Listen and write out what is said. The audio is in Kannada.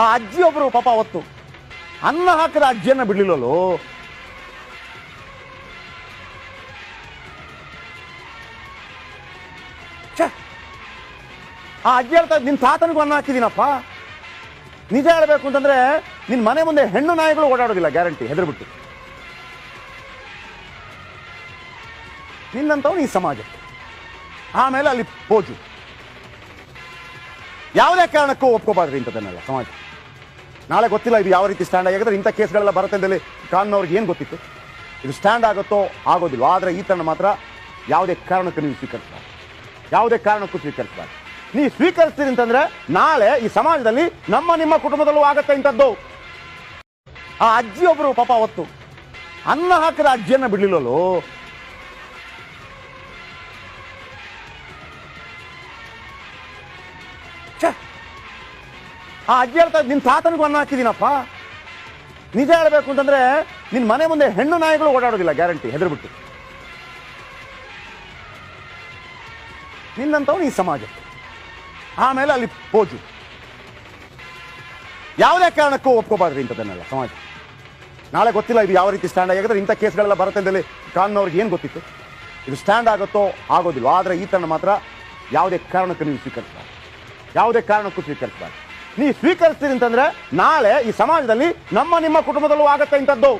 ಆ ಅಜ್ಜಿ ಒಬ್ಬರು ಪಾಪ ಅವತ್ತು ಅನ್ನ ಹಾಕಿದ ಅಜ್ಜಿಯನ್ನ ಬಿಡಲಿಲ್ಲಲು! ಆ ಅಜ್ಜಿ ಹೇಳ್ತಾ ನಿನ್ನ ತಾತನಿಗೂ ಅನ್ನ ಹಾಕಿದ್ದೀನಪ್ಪ ನಿಜ ಹೇಳ್ಬೇಕು ಅಂತಂದ್ರೆ ನಿನ್ನ ಮನೆ ಮುಂದೆ ಹೆಣ್ಣು ನಾಯಿಗಳು ಓಡಾಡೋದಿಲ್ಲ, ಗ್ಯಾರಂಟಿ, ಹೆದರ್ಬಿಟ್ಟು. ನಿನ್ನಂಥವು ಈ ಸಮಾಜ ಆಮೇಲೆ ಅಲ್ಲಿ ಪೋಜು. ಯಾವುದೇ ಕಾರಣಕ್ಕೂ ಒಪ್ಕೋಬಾರ್ದು ಇಂಥದ್ದನ್ನೆಲ್ಲ. ಸಮಾಜ ನಾಳೆ ಗೊತ್ತಿಲ್ಲ ಇದು ಯಾವ ರೀತಿ ಸ್ಟ್ಯಾಂಡ್ ಆಗಿದ್ರೆ ಇಂಥ ಕೇಸ್ಗಳೆಲ್ಲ ಅಂತೇಳಿ ಕಾನೂನವ್ರಿಗೆ ಏನು ಗೊತ್ತಿತ್ತು? ಇದು ಸ್ಟ್ಯಾಂಡ್ ಆಗುತ್ತೋ ಆಗೋದಿಲ್ಲ ಆದರೆ ಈತನ ಮಾತ್ರ ಯಾವುದೇ ಕಾರಣಕ್ಕೂ ನೀವು ಸ್ವೀಕರಿಸಬಾರ್ದು. ಯಾವುದೇ ಕಾರಣಕ್ಕೂ ಸ್ವೀಕರಿಸಬಾರ್ದು. ನೀವು ಸ್ವೀಕರಿಸ್ತೀರಿ ಅಂತಂದ್ರೆ ನಾಳೆ ಈ ಸಮಾಜದಲ್ಲಿ ನಮ್ಮ ನಿಮ್ಮ ಕುಟುಂಬದಲ್ಲೂ ಆಗತ್ತೆ ಇಂಥದ್ದು. ಆ ಅಜ್ಜಿಯೊಬ್ಬರು ಪಾಪ ಅವತ್ತು ಅನ್ನ ಹಾಕಿದ ಅಜ್ಜಿಯನ್ನು ಬಿಡ್ಲಿಲ್ಲಲ್ಲೋ? ಆ ಅಜ್ಜಿ ಹೇಳ್ತಾ ನಿನ್ ತಾತನಿಗೂ ಅನ್ನ ಹಾಕಿದ್ದೀನಪ್ಪ ನಿಜ ಹೇಳಬೇಕು ಅಂತಂದ್ರೆ ನಿನ್ ಮನೆ ಮುಂದೆ ಹೆಣ್ಣು ನಾಯಿಗಳು ಓಡಾಡೋದಿಲ್ಲ, ಗ್ಯಾರಂಟಿ, ಹೆದರ್ಬಿಟ್ಟು. ನಿನ್ನಂತವನು ಈ ಸಮಾಜ ಆಮೇಲೆ ಅಲ್ಲಿ ಪೋಜು. ಯಾವುದೇ ಕಾರಣಕ್ಕೂ ಒಪ್ಕೋಬಾರ್ದು ಇಂಥದ್ದನ್ನೆಲ್ಲ ಸಮಾಜ. ನಾಳೆ ಗೊತ್ತಿಲ್ಲ ಇದು ಯಾವ ರೀತಿ ಸ್ಟ್ಯಾಂಡ್ ಆಗಿದ್ರೆ ಇಂಥ ಕೇಸ್ಗಳೆಲ್ಲ ಬರುತ್ತೆ ಅಂತೇಳಿ ಕಾನೂನವ್ರಿಗೆ ಏನು ಗೊತ್ತಿತ್ತು? ಇದು ಸ್ಟ್ಯಾಂಡ್ ಆಗುತ್ತೋ ಆಗೋದಿಲ್ಲ ಆದರೆ ಈ ಥರ ಮಾತ್ರ ಯಾವುದೇ ಕಾರಣಕ್ಕೂ ನೀವು ಸ್ವೀಕರಿಸಬಾರ್ದು. ಯಾವುದೇ ಕಾರಣಕ್ಕೂ ಸ್ವೀಕರಿಸಬಾರ್ದು. ನೀವು ಸ್ವೀಕರಿಸ್ತೀರಿ ಅಂತಂದ್ರೆ ನಾಳೆ ಈ ಸಮಾಜದಲ್ಲಿ ನಮ್ಮ ನಿಮ್ಮ ಕುಟುಂಬದಲ್ಲೂ ಆಗತ್ತೆ ಇಂಥದ್ದು.